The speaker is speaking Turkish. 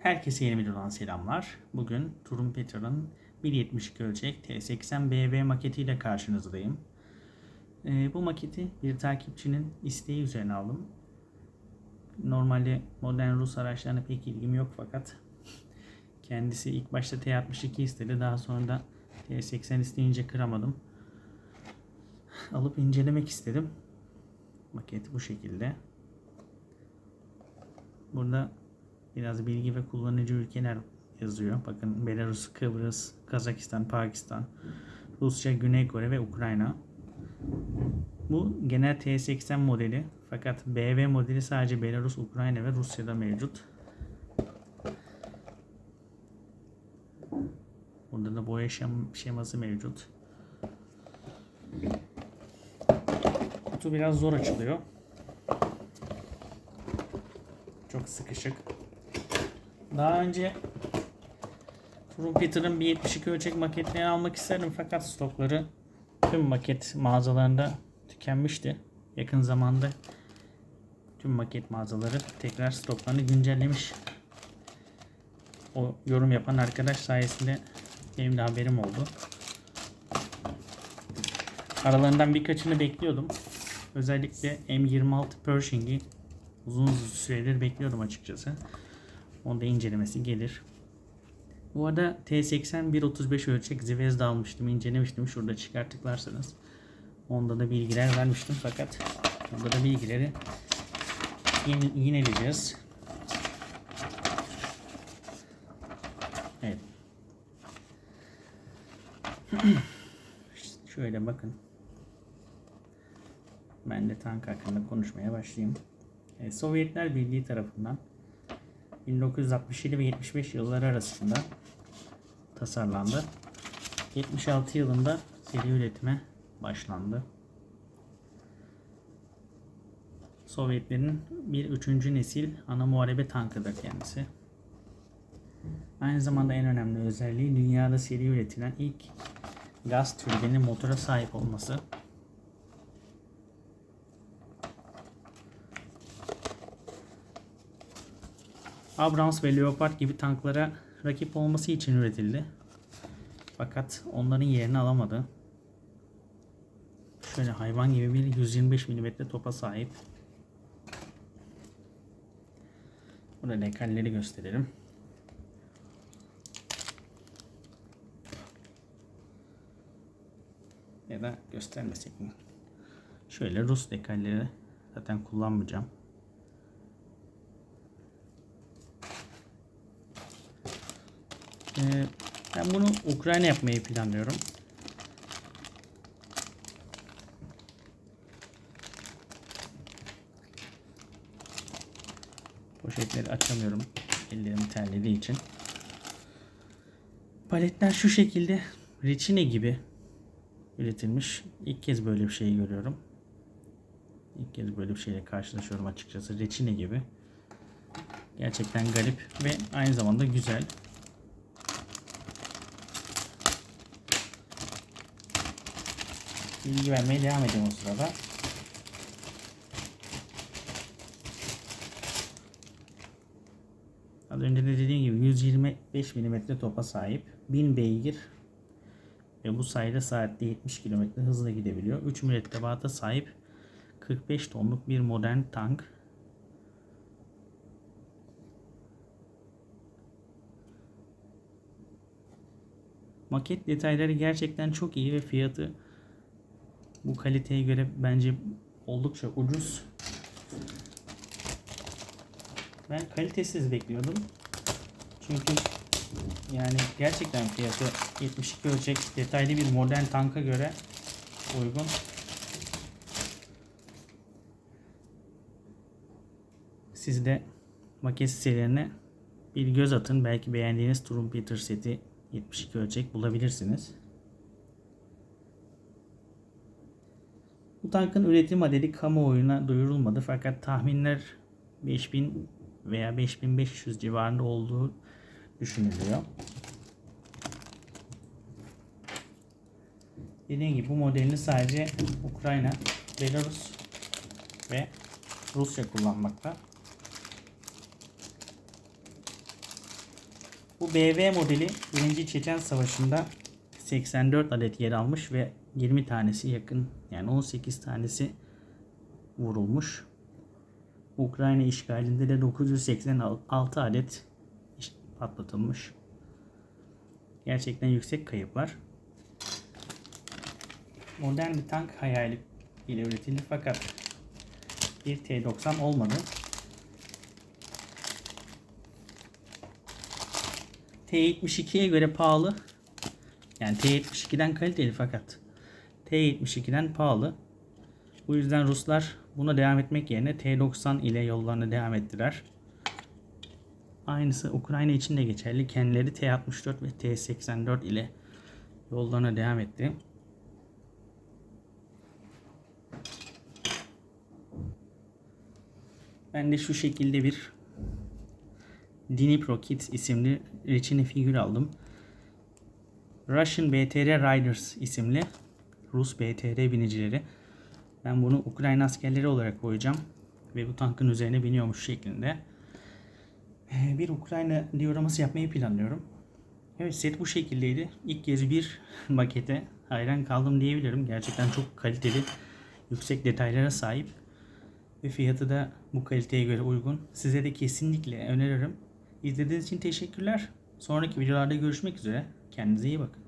Herkese yeni videodan selamlar. Bugün Trumpeter'ın 1.72 ölçek T80 BV maketiyle karşınızdayım. Ee, bu maketi bir takipçinin isteği üzerine aldım. Normalde modern Rus araçlarına pek ilgim yok fakat kendisi ilk başta T62 istedi. Daha sonra da T80 isteyince kıramadım. Alıp incelemek istedim. Maket bu şekilde. Burada biraz bilgi ve kullanıcı ülkeler yazıyor. Bakın Belarus, Kıbrıs, Kazakistan, Pakistan, Rusya, Güney Kore ve Ukrayna. Bu genel T80 modeli. Fakat BV modeli sadece Belarus, Ukrayna ve Rusya'da mevcut. Burada da boya şem- şeması mevcut. Kutu biraz zor açılıyor. Çok sıkışık. Daha önce Trumpeter'ın 1.72 ölçek maketlerini almak isterdim fakat stokları tüm maket mağazalarında tükenmişti. Yakın zamanda tüm maket mağazaları tekrar stoklarını güncellemiş. O yorum yapan arkadaş sayesinde benim de haberim oldu. Aralarından birkaçını bekliyordum. Özellikle M26 Pershing'i uzun süredir bekliyordum açıkçası. Onda incelemesi gelir. Bu arada T80 1.35 ölçek Zvezda almıştım, incelemiştim. Şurada çıkarttıklarsanız. Onda da bilgiler vermiştim fakat burada da bilgileri yine, yineleyeceğiz. Evet. Şöyle bakın. Ben de tank hakkında konuşmaya başlayayım. Sovyetler Birliği tarafından 1967 ve 75 yılları arasında tasarlandı. 76 yılında seri üretime başlandı. Sovyetlerin bir üçüncü nesil ana muharebe tankıdır kendisi. Aynı zamanda en önemli özelliği dünyada seri üretilen ilk gaz türbini motora sahip olması. Abrams ve Leopard gibi tanklara rakip olması için üretildi. Fakat onların yerini alamadı. Şöyle hayvan gibi bir 125 mm topa sahip. Burada dekalleri gösterelim. Ya da göstermesek mi? Şöyle Rus dekalleri zaten kullanmayacağım. Ee, ben bunu Ukrayna yapmayı planlıyorum. Poşetleri açamıyorum. Ellerim terlediği için. Paletler şu şekilde reçine gibi üretilmiş. İlk kez böyle bir şey görüyorum. İlk kez böyle bir şeyle karşılaşıyorum açıkçası. Reçine gibi. Gerçekten garip ve aynı zamanda güzel. Bilgi vermeye devam edeyim o sırada. Az önce de dediğim gibi 125 mm topa sahip 1000 beygir ve bu sayede saatte 70 km hızla gidebiliyor. 3 mürettebata sahip 45 tonluk bir modern tank. Maket detayları gerçekten çok iyi ve fiyatı bu kaliteye göre bence oldukça ucuz. Ben kalitesiz bekliyordum. Çünkü yani gerçekten fiyatı 72 ölçek detaylı bir modern tanka göre uygun. Siz de maket serilerine bir göz atın. Belki beğendiğiniz Trumpeter seti 72 ölçek bulabilirsiniz. Bu tankın üretim adedi kamuoyuna duyurulmadı fakat tahminler 5000 veya 5500 civarında olduğu düşünülüyor. Dediğim gibi bu modelini sadece Ukrayna, Belarus ve Rusya kullanmakta. Bu BV modeli 1. Çeçen Savaşı'nda 84 adet yer almış ve 20 tanesi yakın yani 18 tanesi vurulmuş. Ukrayna işgalinde de 986 adet patlatılmış. Gerçekten yüksek kayıp var. Modern bir tank hayali ile üretildi fakat bir T-90 olmadı. T-72'ye göre pahalı. Yani T-72'den kaliteli fakat T-72'den pahalı. Bu yüzden Ruslar buna devam etmek yerine T-90 ile yollarına devam ettiler. Aynısı Ukrayna için de geçerli. Kendileri T-64 ve T-84 ile yollarına devam etti. Ben de şu şekilde bir Dnipro Kids isimli reçine figür aldım. Russian BTR Riders isimli Rus BTR binicileri. Ben bunu Ukrayna askerleri olarak koyacağım. Ve bu tankın üzerine biniyormuş şeklinde. Ee, Bir Ukrayna dioraması yapmayı planlıyorum. Evet set bu şekildeydi. İlk kez bir makete hayran kaldım diyebilirim. Gerçekten çok kaliteli, yüksek detaylara sahip. Ve fiyatı da bu kaliteye göre uygun. Size de kesinlikle öneririm. İzlediğiniz için teşekkürler. Sonraki videolarda görüşmek üzere. Kendinize iyi bakın.